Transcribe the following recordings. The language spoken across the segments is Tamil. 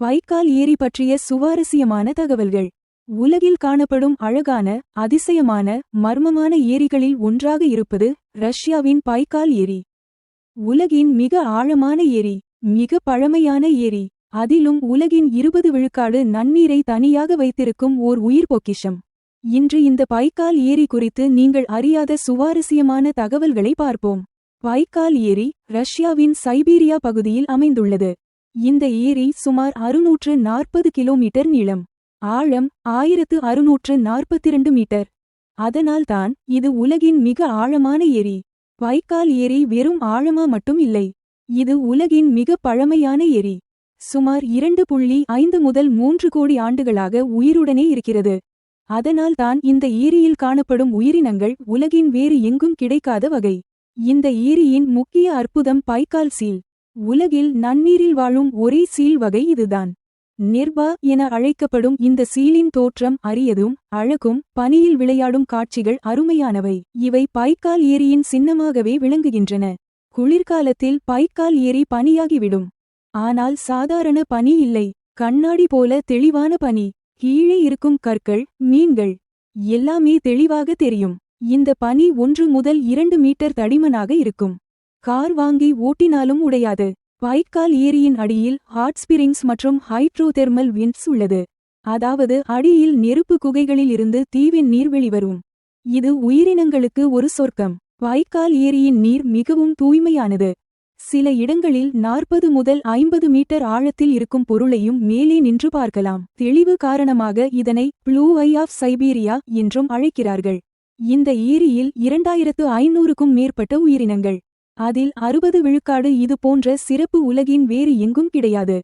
வைக்கால் ஏரி பற்றிய சுவாரஸ்யமான தகவல்கள். உலகில் காணப்படும் அழகான அதிசயமான மர்மமான ஏரிகளில் ஒன்றாக இருப்பது ரஷ்யாவின் பைக்கால் ஏரி. உலகின் மிக ஆழமான ஏரி மிக பழமையான ஏரி. அதிலும் உலகின் இருபது விழுக்காடு நன்னீரை தனியாக வைத்திருக்கும் ஓர் உயிர் பொக்கிஷம். இன்று இந்த பைக்கால் ஏரி குறித்து நீங்கள் அறியாத சுவாரஸ்யமான தகவல்களை பார்ப்போம். பைக்கால் ஏரி ரஷ்யாவின் சைபீரியா பகுதியில் அமைந்துள்ளது. இந்த ஏரி சுமார் அறுநூற்று நாற்பது கிலோமீட்டர் நீளம். ஆழம் ஆயிரத்து அறுநூற்று நாற்பத்திரண்டு மீட்டர். அதனால்தான் இது உலகின் மிக ஆழமான ஏரி. வைக்கால் ஏரி வெறும் ஆழமா மட்டும் இல்லை. இது உலகின் மிக பழமையான ஏரி. சுமார் இரண்டு புள்ளி ஐந்து முதல் மூன்று கோடி ஆண்டுகளாக உயிருடனே இருக்கிறது. அதனால்தான் இந்த ஏரியில் காணப்படும் உயிரினங்கள் உலகின் வேறு எங்கும் கிடைக்காத வகை. இந்த ஏரியின் முக்கிய அற்புதம் பைக்கால் சீல். உலகில் நன்னீரில் வாழும் ஒரே சீல் வகை இதுதான். நிர்பா என அழைக்கப்படும் இந்த சீலின் தோற்றம் அரியதும் அழகும் பனியில் விளையாடும் காட்சிகள் அருமையானவை. இவை பைக்கால் ஏரியின் சின்னமாகவே விளங்குகின்றன. குளிர்காலத்தில் பைக்கால் ஏரி பனியாகிவிடும். ஆனால் சாதாரண பனி இல்லை. கண்ணாடி போல தெளிவான பனி. கீழே இருக்கும் கற்கள் மீன்கள். எல்லாமே தெளிவாக தெரியும். இந்த பனி ஒன்று முதல் இரண்டு மீட்டர் தடிமனாக இருக்கும். கார் வாங்கி ஓட்டினாலும் உடையாது. பைக்கால் ஏரியின் அடியில் ஹாட் ஸ்பிரிங்ஸ் மற்றும் ஹைட்ரோதெர்மல் விண்ட்ஸ் உள்ளது. அதாவது அடியில் நெருப்பு குகைகளில் இருந்து தீவின் நீர் வெளிவரும் இது உயிரினங்களுக்கு ஒரு சொர்க்கம். வைக்கால் ஏரியின் நீர் மிகவும் தூய்மையானது. சில இடங்களில் நாற்பது முதல் ஐம்பது மீட்டர் ஆழத்தில் இருக்கும் பொருளையும் மேலே நின்று பார்க்கலாம். தெளிவு காரணமாக இதனை ப்ளூ ஐ ஆஃப் சைபீரியா என்றும் அழைக்கிறார்கள். இந்த ஏரியில் இரண்டாயிரத்து ஐநூறுக்கும் மேற்பட்ட உயிரினங்கள். அதில் அறுபது விழுக்காடு இது போன்ற சிறப்பு உலகின் வேறு எங்கும் கிடையாது.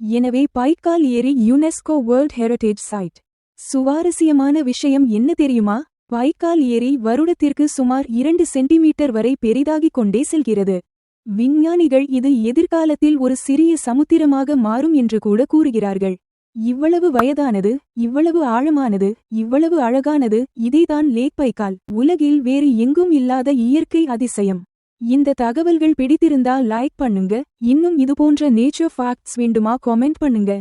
எனவே பைக்கால் ஏரி யுனெஸ்கோ வேர்ல்ட் ஹெரிடேஜ் சைட். சுவாரஸ்யமான விஷயம் என்ன தெரியுமா? பைக்கால் ஏரி வருடத்திற்கு சுமார் இரண்டு சென்டிமீட்டர் வரை பெரிதாகிக் கொண்டே செல்கிறது. விஞ்ஞானிகள் இது எதிர்காலத்தில் ஒரு சிறிய சமுத்திரமாக மாறும் என்று கூட கூறுகிறார்கள். இவ்வளவு வயதானது இவ்வளவு ஆழமானது இவ்வளவு அழகானது இதேதான் லேக் பைக்கால். உலகில் வேறு எங்கும் இல்லாத இயற்கை அதிசயம். இந்த தகவல்கள் பிடித்திருந்தா லைக் பண்ணுங்க. இன்னும் இதுபோன்ற நேச்சர் ஃபேக்ட்ஸ் வேண்டுமா காமெண்ட் பண்ணுங்க.